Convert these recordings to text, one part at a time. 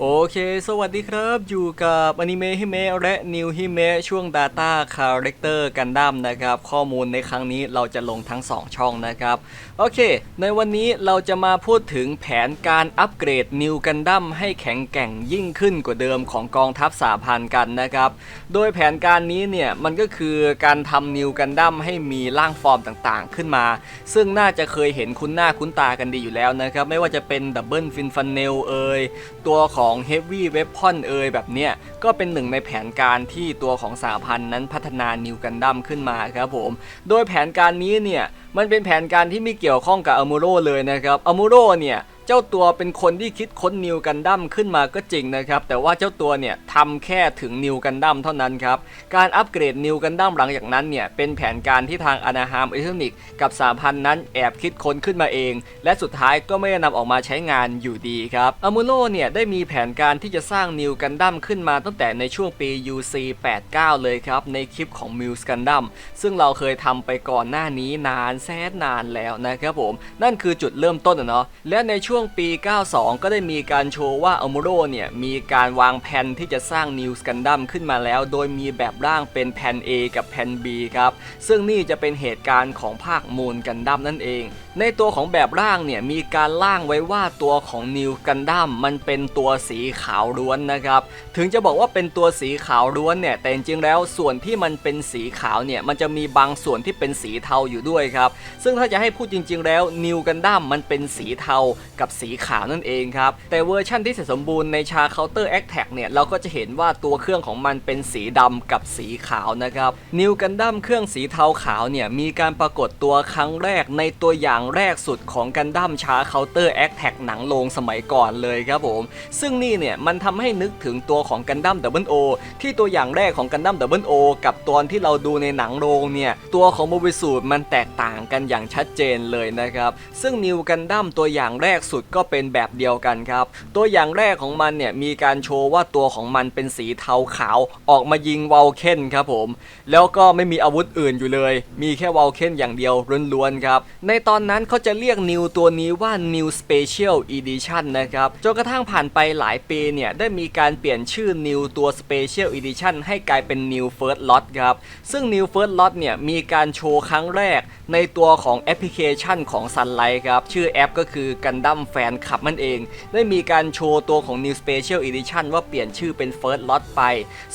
โอเค สวัสดีครับ อยู่กับอนิเมะฮิเมะและนิวฮิเมะช่วง Data Character Gundam นะครับ ข้อมูลในครั้งนี้เราจะลงทั้ง 2 ช่องนะครับ โอเค ในวันนี้เราจะมาพูดถึงแผนการอัปเกรด New Gundam ให้แข็งแกร่งยิ่งขึ้นกว่าเดิมของกองทัพสาพันธ์กันนะครับ โดยแผนการนี้เนี่ย มันก็คือการทำ New Gundam ให้มีร่างฟอร์มต่างๆ ขึ้นมา ซึ่งน่าจะเคยเห็นคุ้นหน้าคุ้นตากันดีอยู่แล้วนะครับไม่ว่าจะเป็น Double Fin Funnel เอยตัวของของ Heavy Weapon เอ่ยแบบเนี้ยก็เป็นหนึ่งในแผนการที่ตัวของสาพันธ์นั้นพัฒนา New Gundam ขึ้นมาครับผม โดยแผนการนี้เนี่ยมันเป็นแผนการที่ไม่เกี่ยวข้องกับอ m มูโรเลยนะครับอ m มูโรเนี่ย เจ้าตัวเป็นคนที่คิดค้นนิวกันดั้มขึ้นมาก็จริงนะครับ แต่ว่าเจ้าตัวเนี่ยทำแค่ถึงนิวกันดั้มเท่านั้นครับ การอัปเกรดนิวกันดั้มหลังจากนั้นเนี่ยเป็นแผนการที่ทางอนาฮามอิเทอร์นิกกับสาพันธ์นั้นแอบคิดค้นขึ้นมาเอง และสุดท้ายก็ไม่ได้นำออกมาใช้งานอยู่ดีครับอ m มูโรเนี่ยได้มีแผนการที่จะสร้างนิวกันดั้มขึ้นมาตั้งแต่ในช่วงปี UC 89 เลยครับ ในคลิปของ Muse Gundam ซึ่งเราเคยทำไปก่อนหน้านี้นานแสนนานแล้วนะครับผม นั่นคือจุดเริ่มต้นอะเนาะและในช่วงช่วงปี 92 ก็ได้มีการโชว์ว่าอมูโรเนี่ยมีการวางแผนที่จะสร้างนิวสกันดัมขึ้นมาแล้ว โดยมีแบบร่างเป็นแผ่น A กับแผ่น B ครับ ซึ่งนี่จะเป็นเหตุการณ์ของภาคมูลกันดั้มนั่นเอง ในตัวของแบบร่างเนี่ยมีการร่างไว้ว่าตัวของ New Gundam มันเป็นตัวสีขาวล้วนนะครับ ถึงจะบอกว่าเป็นตัวสีขาวล้วนเนี่ยแต่จริงๆแล้วส่วนที่มันเป็นสีขาวเนี่ยมันจะมีบางส่วนที่เป็นสีเทาอยู่ด้วยครับ ซึ่งถ้าจะให้พูดจริง ๆ แล้ว New Gundam มันเป็นสีเทากับสีขาวนั่นเองครับ แต่เวอร์ชั่นที่เสร็จสมบูรณ์ในชา Counter Attack เนี่ยเราก็จะเห็นว่าตัวเครื่องของมันเป็นสีดำกับสีขาวนะครับ New Gundam เครื่องสีเทาขาวเนี่ยมีการปรากฏตัวครั้งแรกในตัวอย่างแรกสุดของกันดั้มชา Counter Attack หนังโรงสมัยก่อนเลยครับผม ซึ่งนี่เนี่ยมันทำให้นึกถึงตัวของกันดั้ม Double O ที่ตัวอย่างแรกของกันดั้ม Double O กับตัวที่เราดูในหนังโรงเนี่ย ตัวของโมบิสูตมันแตกต่างกันอย่างชัดเจนเลยนะครับ ซึ่งนิวกันดั้มตัวอย่างแรกสุดก็เป็นแบบเดียวกันครับ ตัวอย่างแรกของมันเนี่ยมีการโชว์ว่าตัวของมันเป็นสีเทาขาวออกมายิงวอลเคนครับผม แล้วก็ไม่มีอาวุธอื่นอยู่เลย มีแค่วอลเคนอย่างเดียวล้วนๆครับ ในตอนนั้นเขาจะเรียกนิวตัวนี้ว่า New Special Edition นะครับจนกระทั่งผ่านไปหลายปีเนี่ย ได้มีการเปลี่ยนชื่อ New ตัว Special Edition ให้กลายเป็น New First Lot ครับ ซึ่ง New First Lot เนี่ย มีการโชว์ครั้งแรกในตัวของแอปพลิเคชันของ Sunlight ครับ ชื่อแอปก็คือ Gundam Fan Club นั่นเอง ได้มีการโชว์ตัวของ New Special Edition ว่าเปลี่ยนชื่อเป็น First Lot ไป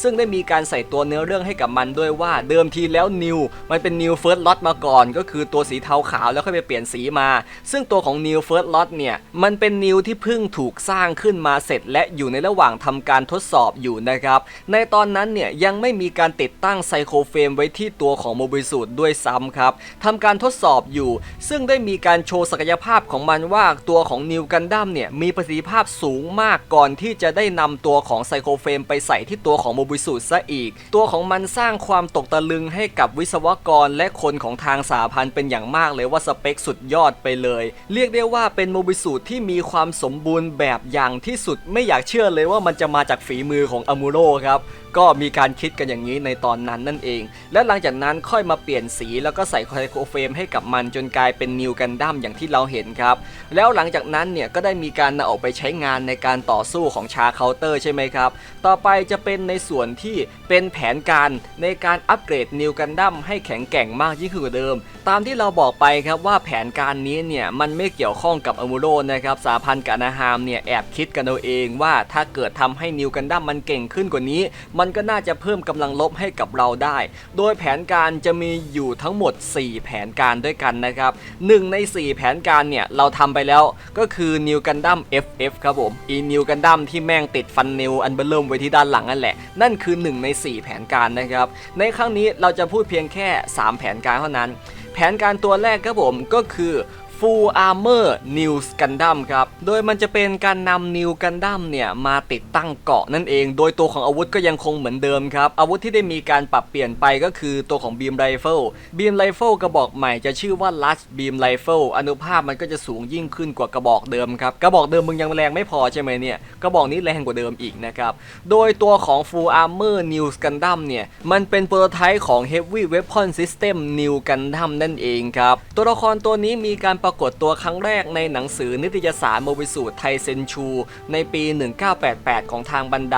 ซึ่งได้มีการใส่ตัวเนื้อเรื่องให้กับมันด้วยว่าเดิมทีแล้ว New มันเป็น New First Lot มาก่อน ก็คือตัวสีเทาขาวแล้วค่อยไปเปลี่ยนสีมา ซึ่งตัวของ New First Lot เนี่ย มันเป็น New ที่เพิ่งถูกสร้างขึ้นมาเสร็จ และอยู่ในระหว่างทำการทดสอบอยู่นะครับ ในตอนนั้นเนี่ยยังไม่มีการติดตั้งไซโครเฟรมไว้ที่ตัวของโมบิสูดด้วยซ้ำครับทำการทดสอบอยู่ ซึ่งได้มีการโชว์ศักยภาพของมันว่าตัวของนิวกันดั้มเนี่ยมีประสิทธิภาพสูงมากก่อนที่จะได้นำตัวของไซโครเฟรมไปใส่ที่ตัวของโมบิสูดซะอีก ตัวของมันสร้างความตกตะลึงให้กับวิศวกรและคนของทางสาพันธ์เป็นอย่างมากเลยว่าสเปคสุดยอดไปเลย เรียกได้ว่าเป็นโมบิสูดที่มีความสมบูรณ์แบบอย่างที่สุดไม่อยากเชื่อเลยว่ามันจะมาจากฝีมือของอมูโรครับก็มีการคิดกันอย่างนี้ในตอนนั้นนั่นเอง และหลังจากนั้นค่อยมาเปลี่ยนสีแล้วก็ใส่ไซโครเฟรมให้กับมันจนกลายเป็นนิวกันดั้มอย่างที่เราเห็นครับ แล้วหลังจากนั้นเนี่ยก็ได้มีการนำออกไปใช้งานในการต่อสู้ของชาเคาน์เตอร์ใช่ไหมครับ ต่อไปจะเป็นในส่วนที่เป็นแผนการในการอัปเกรดนิวกันดั้มให้แข็งแกร่งมากยิ่งขึ้นกว่าเดิม ตามที่เราบอกไปครับว่าแผนนการนี้เนี่ยมันไม่เกี่ยวข้องกับอมูโรนะครับสาพันธ์กับนาฮามเนี่ยแอบคิดกันเอาเองว่าถ้าเกิดทำให้นิวกันดั้มมันเก่งขึ้นกว่านี้ มันก็น่าจะเพิ่มกำลังลบให้กับเราได้ โดยแผนการจะมีอยู่ทั้งหมด 4 แผนการด้วยกันนะครับหนึ่งใน 4 แผนการเนี่ยเราทำไปแล้วก็คือนิวกันดั้ม FF ครับผมอีนิวกันดั้มที่แม่งติดฟันนิวอันเบลเริ่มไว้ที่ด้านหลังนั่นแหละ นั่นคือ 1 ใน 4 แผนการนะครับในครั้งนี้เราจะพูดเพียงแค่ 3 แผนการเท่านั้น แผนการตัวแรกครับผมก็คือ Full Armor New Gundam ครับ โดยมันจะเป็นการนำ New Gundam เนี่ย มาติดตั้งเกาะนั่นเอง โดยตัวของอาวุธก็ยังคงเหมือนเดิมครับ อาวุธที่ได้มีการปรับเปลี่ยนไปก็คือตัวของ Beam Rifle Beam Rifle กระบอกใหม่จะชื่อว่า Last Beam Rifle อนุภาพมันก็จะสูงยิ่งขึ้นกว่ากระบอกเดิมครับ กระบอกเดิมมึงยังแรงไม่พอใช่ไหมเนี่ย กระบอกนี้แรงกว่าเดิมอีกนะครับ โดยตัวของ Full Armor New Gundam เนี่ย มันเป็นโปรโตไทป์ของ Heavy Weapon System New Gundam นั่นเองครับ ตัวละครตัวนี้มีการปรรากฏตัวครั้งแรกในหนังสือนิตยสารโมบิสูตไทเซนชู ในปี 1988 ของทางบันได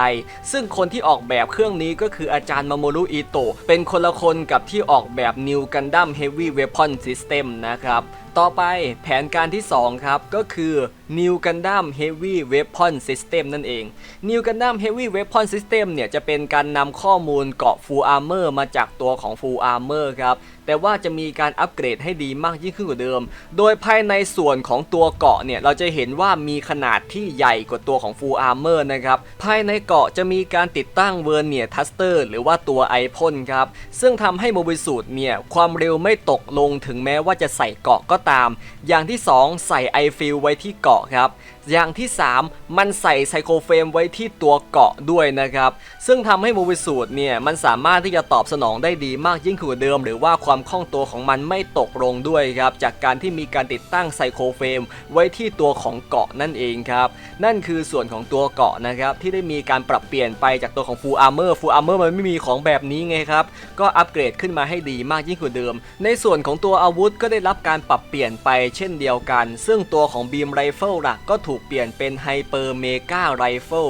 ซึ่งคนที่ออกแบบเครื่องนี้ก็คืออาจารย์มาโมรุอิโตะเป็นคนละคนกับที่ออกแบบ New Gundam Heavy Weapon System นะครับ ต่อไปแผนการที่ 2 ครับ ก็คือ New Gundam Heavy Weapon System นั่นเอง New Gundam Heavy Weapon System เนี่ยจะเป็นการนำข้อมูลเกาะ Full Armor มาจากตัวของ Full Armor ครับ แต่ว่าจะมีการอัปเกรดให้ดีมากยิ่งขึ้นกว่าเดิม โดยภายในส่วนของตัวเกาะเนี่ย เราจะเห็นว่ามีขนาดที่ใหญ่กว่าตัวของ Full Armor นะครับ ภายในเกาะจะมีการติดตั้งเวอร์เนียทัสเตอร์หรือว่าตัวไอพ่นครับ ซึ่งทำให้โมบิสูตเนี่ยความเร็วไม่ตกลงถึงแม้ว่าจะใส่เกาะก็ตาม อย่างที่ 2 ใส่ไอฟิลไว้ที่เกราะครับ อย่างที่ 3 มันใส่ไซโครเฟรมไว้ที่ตัวเกาะด้วยนะครับ ซึ่งทำให้โมบิสูตเนี่ย มันสามารถที่จะตอบสนองได้ดีมากยิ่งขึ้นกว่าเดิม หรือว่าความคล่องตัวของมันไม่ตกลงด้วยครับ จากการที่มีการติดตั้งไซโครเฟรมไว้ที่ตัวของเกาะนั่นเองครับ นั่นคือส่วนของตัวเกาะนะครับ ที่ได้มีการปรับเปลี่ยนไปจากตัวของ Full Armor Full Armor มันไม่มีของแบบนี้ไงครับก็อัปเกรดขึ้นมาให้ดีมากยิ่งกว่าเดิม ในส่วนของตัวอาวุธก็ได้รับการปรับเปลี่ยนไปเช่นเดียวกัน ซึ่งตัวของบีมไรเฟิลหลักก็ถูกเปลี่ยนเป็นไฮเปอร์เมกาไรเฟิล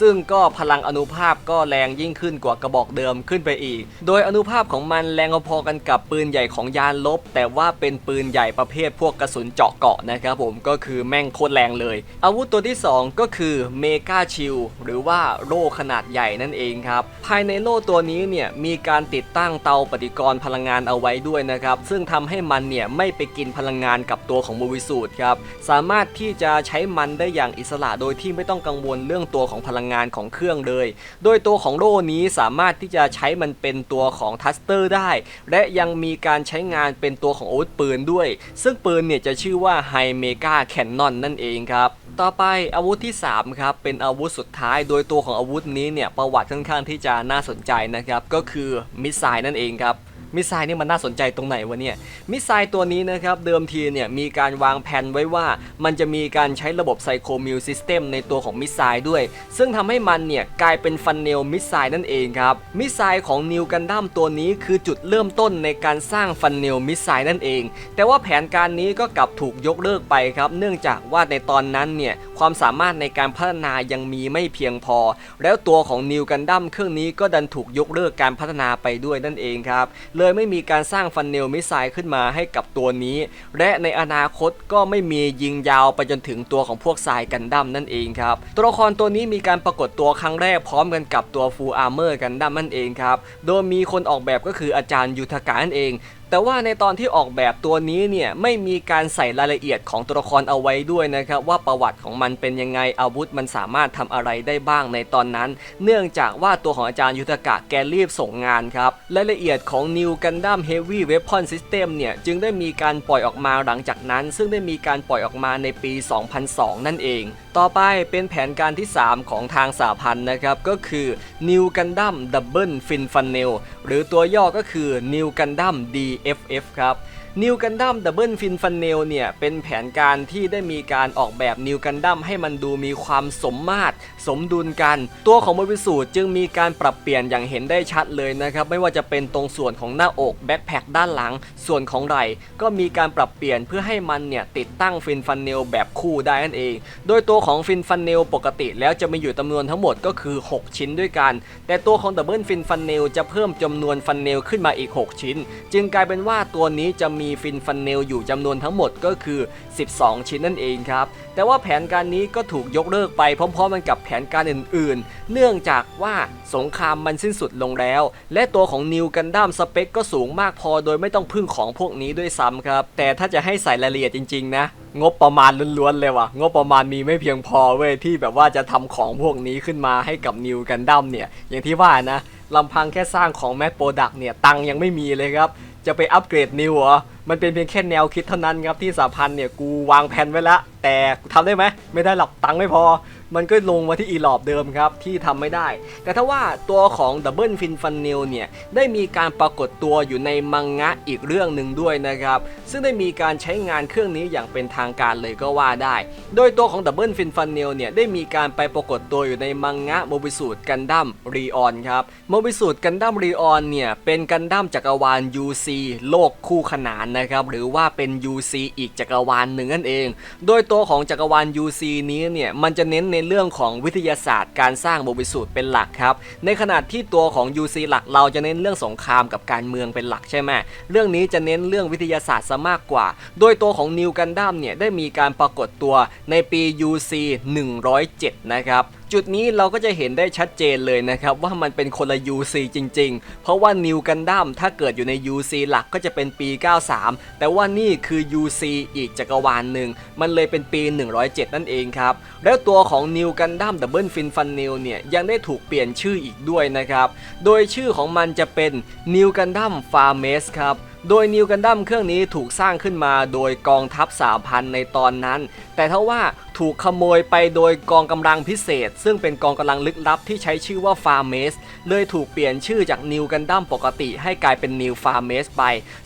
ซึ่งก็พลังอนุภาพก็แรงยิ่งขึ้นกว่ากระบอกเดิมขึ้นไปอีก โดยอนุภาพของมันแรงพอๆกันกับปืนใหญ่ของยานลบ แต่ว่าเป็นปืนใหญ่ประเภทพวกกระสุนเจาะเกาะนะครับผมก็คือแม่งโคตรแรงเลย อาวุธตัวที่ 2 ก็คือเมกาชิลหรือว่าโล่ขนาดใหญ่นั่นเองครับ ภายในโล่ตัวนี้เนี่ยมีการติดตั้งเตาปฏิกรณ์พลังงานเอาไว้ด้วยนะครับ ซึ่งทำให้มันเนี่ยไม่ไปกินพลังงานกับตัวของโมวิสูตครับสามารถที่จะใช้มันได้อย่างอิสระโดยที่ไม่ต้องกังวลเรื่องตัวของพลังงานของเครื่องเลย โดยตัวของโล่นี้สามารถที่จะใช้มันเป็นตัวของทัสเตอร์ได้ และยังมีการใช้งานเป็นตัวของอาวุธปืนด้วย ซึ่งปืนเนี่ยจะชื่อว่าไฮเมกาแคนนอนนั่นเองครับต่อไปอาวุธที่ 3 ครับ เป็นอาวุธสุดท้ายโดยตัวของอาวุธนี้เนี่ย ประวัติค่อนข้างที่จะน่าสนใจนะครับ ก็คือมิสไซล์นั่นเองครับ มิสไซล์นี่มันน่าสนใจตรงไหนวะเนี่ย มิสไซล์ตัวนี้นะครับเดิมทีเนี่ยมีการวางแผนไว้ว่า มันจะมีการใช้ระบบไซโคมิวซิสเต็มในตัวของมิสไซล์ด้วย ซึ่งทำให้มันเนี่ยกลายเป็นฟันเนลมิสไซล์นั่นเองครับ มิสไซล์ของนิวกันดั้มตัวนี้คือจุดเริ่มต้นในการสร้างฟันเนลมิสไซล์นั่นเอง แต่ว่าแผนการนี้ก็กลับถูกยกเลิกไปครับ เนื่องจากว่าในตอนนั้นเนี่ยความสามารถในการพัฒนายังมีไม่เพียงพอ แล้วตัวของนิวกันดั้มเครื่องนี้ก็ดันถูกยกเลิกการพัฒนาไปด้วยนั่นเองครับเลยไม่มีการสร้างฟันเนลมิสไซล์ขึ้นมาให้กับตัวนี้ และในอนาคตก็ไม่มียิงยาวไปจนถึงตัวของพวกทรายกันดั้มนั่นเองครับตัวละครตัวนี้มีการปรากฏตัวครั้งแรกพร้อมกันกับตัวฟูลอาร์เมอร์กันดั้มนั่นเองครับโดยมีคนออกแบบก็คืออาจารย์ยูทากานั่นเองแต่ว่าในตอนที่ออกแบบตัวนี้เนี่ยไม่มีการใส่รายละเอียดของตัวละครเอาไว้ด้วยนะครับว่าประวัติของมันเป็นยังไงอาวุธมันสามารถทำอะไรได้บ้างในตอนนั้น เนื่องจากว่าตัวของอาจารย์ยุทธกะแกรีบส่งงานครับรายละเอียดของ New Gundam Heavy Weapon System เนี่ยจึงได้มีการปล่อยออกมาหลังจากนั้น ซึ่งได้มีการปล่อยออกมาในปี 2002 นั่นเอง ต่อไปเป็นแผนการที่ 3 ของทางสาพันธ์นะครับ ก็คือ New Gundam Double Fin Funnel หรือตัวย่อก็คือ New Gundam DFF ครับ New Gundam Double Fin Funnel เนี่ย เป็นแผนการที่ได้มีการออกแบบ New Gundam ให้มันดูมีความสมมาตร สมดุลกัน ตัวของโมบิสูจึงมีการปรับเปลี่ยนอย่างเห็นได้ชัดเลยนะครับไม่ว่าจะเป็นตรงส่วนของหน้าอกแบ็คแพคด้านหลัง ส่วนของไหล่ก็มีการปรับเปลี่ยนเพื่อให้มันเนี่ยติดตั้งฟินฟันเนลแบบคู่ได้นั่นเอง โดยตัวของฟินฟันเนลปกติแล้วจะมีอยู่จำนวนทั้งหมดก็คือ 6 ชิ้นด้วยกัน แต่ตัวของดับเบิลฟินฟันเนลจะเพิ่มจำนวนฟันเนลขึ้นมาอีก 6 ชิ้น จึงกลายเป็นว่าตัวนี้จะมีฟินฟันเนลอยู่จำนวนทั้งหมดก็คือ 12 ชิ้นนั่นเองครับแต่ว่าแผนการนี้ก็ถูกยกเลิกไปพร้อมๆกันกับแผนการอื่นๆ เนื่องจากว่าสงครามมันสิ้นสุดลงแล้ว และตัวของนิวกันดั้มสเปคก็สูงมากพอโดยไม่ต้องพึ่งของพวกนี้ด้วยซ้ำครับ แต่ถ้าจะให้ใส่รายละเอียดจริงๆนะ งบประมาณล้วนๆเลยว่ะ งบประมาณมีไม่เพียงพอเว้ยที่แบบว่าจะทำของพวกนี้ขึ้นมาให้กับนิวกันดั้มเนี่ย อย่างที่ว่านะลำพังแค่สร้างของแมสโปรดักเนี่ยตังยังไม่มีเลยครับจะไปอัปเกรดนิวเหรอ มันเป็นเพียงแค่แนวคิดเท่านั้นครับที่สาพันเนี่ยกูวางแผนไว้แล้วแต่กูทำได้ไหม ไม่ได้หรอกตังค์ไม่พอ มันก็ลงมาที่อีหลอบเดิมครับที่ทำไม่ได้ แต่ถ้าว่าตัวของดับเบิลฟินฟันเนลเนี่ยได้มีการปรากฏตัวอยู่ในมังงะอีกเรื่องหนึ่งด้วยนะครับ ซึ่งได้มีการใช้งานเครื่องนี้อย่างเป็นทางการเลยก็ว่าได้ โดยตัวของดับเบิลฟินฟันเนลเนี่ยได้มีการไปปรากฏตัวอยู่ในมังงะโมบิสูตกันดั้มรีออนครับโมบิสูตกันดั้มรีออนเนี่ยเป็นกันดั้มจักรวาล UC โลกคู่ขนานนะครับหรือว่าเป็น UC อีกจักรวาลหนึ่งนั่นเอง โดยตัวของจักรวาล UC นี้เนี่ยมันจะเน้นในเรื่องของวิทยาศาสตร์ การสร้างโมบิสูตเป็นหลักครับ ในขณะที่ตัวของ UC หลักเราจะเน้นเรื่องสงครามกับการเมืองเป็นหลักใช่ไหมเรื่องนี้จะเน้นเรื่องวิทยาศาสตร์ซะมากกว่า โดยตัวของนิวกันดั้มเนี่ยได้มีการปรากฏตัวในปี UC 107 นะครับจุดนี้เราก็จะเห็นได้ชัดเจนเลยนะครับว่ามันเป็นคนละ UC จริง ๆ เพราะว่านิวกันดั้มถ้าเกิดอยู่ใน UC หลักก็จะเป็นปี 93 แต่ว่านี่คือ UC อีกจักรวาลหนึ่ง มันเลยเป็นปี 107 นั่นเองครับ แล้วตัวของนิวกันดั้มดับเบิลฟินฟันนิลเนี่ยยังได้ถูกเปลี่ยนชื่ออีกด้วยนะครับ โดยชื่อของมันจะเป็นนิวกันดั้มฟาร์เมสครับ โดยนิวกันดั้มเครื่องนี้ถูกสร้างขึ้นมาโดยกองทัพสาพันในตอนนั้น แต่ถ้าว่าถูกขโมยไปโดยกองกำลังพิเศษ ซึ่งเป็นกองกำลังลึกลับที่ใช้ชื่อว่าฟาร์เมสเลยถูกเปลี่ยนชื่อจากนิวกันดั้มปกติให้กลายเป็นนิวฟาร์เมสไป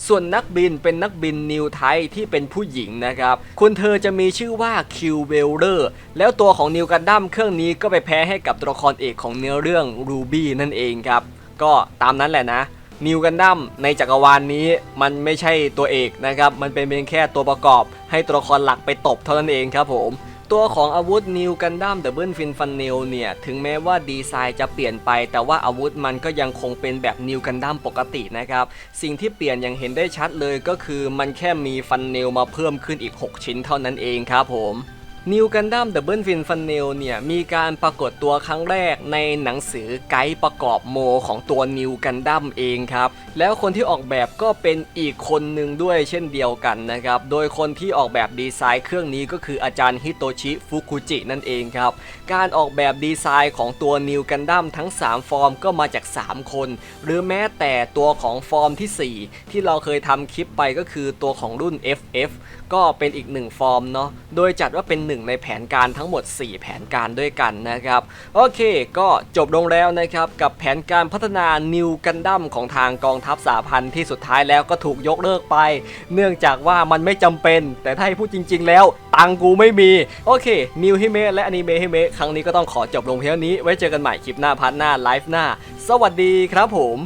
ส่วนนักบินเป็นนักบินนิวไทยที่เป็นผู้หญิงนะครับคุณเธอจะมีชื่อว่าคิวเวลเลอร์แล้วตัวของนิวกันดั้มเครื่องนี้ก็ไปแพ้ให้กับตัวละครเอกของเนื้อเรื่องรูบี้นั่นเองครับก็ตามนั้นแหละนะ นิวกันดั้มในจักรวาลนนี้มันไม่ใช่ตัวเอกนะครับ มันเป็นเพียงแค่ตัวประกอบ ให้ตัวละครหลักไปตบเท่านั้นเองครับผม ตัวของอาวุธนิวกันดั้มดับเบิลฟินฟันเนลเนี่ย ถึงแม้ว่าดีไซน์จะเปลี่ยนไป แต่ว่าอาวุธมันก็ยังคงเป็นแบบนิวกันดั้มปกตินะครับ สิ่งที่เปลี่ยนอย่างเห็นได้ชัดเลยก็คือมันแค่มีฟันเนลมาเพิ่มขึ้นอีก 6 ชิ้นเท่านั้นเองครับผม นิวกันดั้มดับเบิลฟินฟันเนลเนี่ย มีการปรากฏตัวครั้งแรกในหนังสือไกด์ประกอบโมของตัวนิวกันดั้มเองครับ แล้วคนที่ออกแบบก็เป็นอีกคนหนึ่งด้วยเช่นเดียวกันนะครับ โดยคนที่ออกแบบดีไซน์เครื่องนี้ก็คืออาจารย์ฮิโตชิฟุกุจินั่นเองครับ การออกแบบดีไซน์ของตัวนิวกันดั้มทั้ง 3 ฟอร์มก็มาจาก 3 คน หรือแม้แต่ตัวของฟอร์มทีสี่4 ที่เราเคยทำคลิปไปก็คือตัวของรุ่น FF ก็เป็นอีกหนึ่งฟอร์มเนาะโดยจัดว่าเป็นหนึ่งในแผนการทั้งหมด 4 แผนการด้วยกันนะครับ โอเค ก็จบลงแล้วนะครับ กับแผนการพัฒนานิวกันดั้มของทางกองทัพสาพันธ์ที่สุดท้ายแล้วก็ถูกยกเลิกไป เนื่องจากว่ามันไม่จำเป็น แต่ถ้าให้พูดจริง ๆ แล้วตังกูไม่มี โอเคนิวฮิเมะและอนิเมะฮิเมะครั้งนี้ก็ต้องขอจบลงเพียงนี้ ไว้เจอกันใหม่คลิปหน้าพาร์ทหน้าไลฟ์หน้า สวัสดีครับผม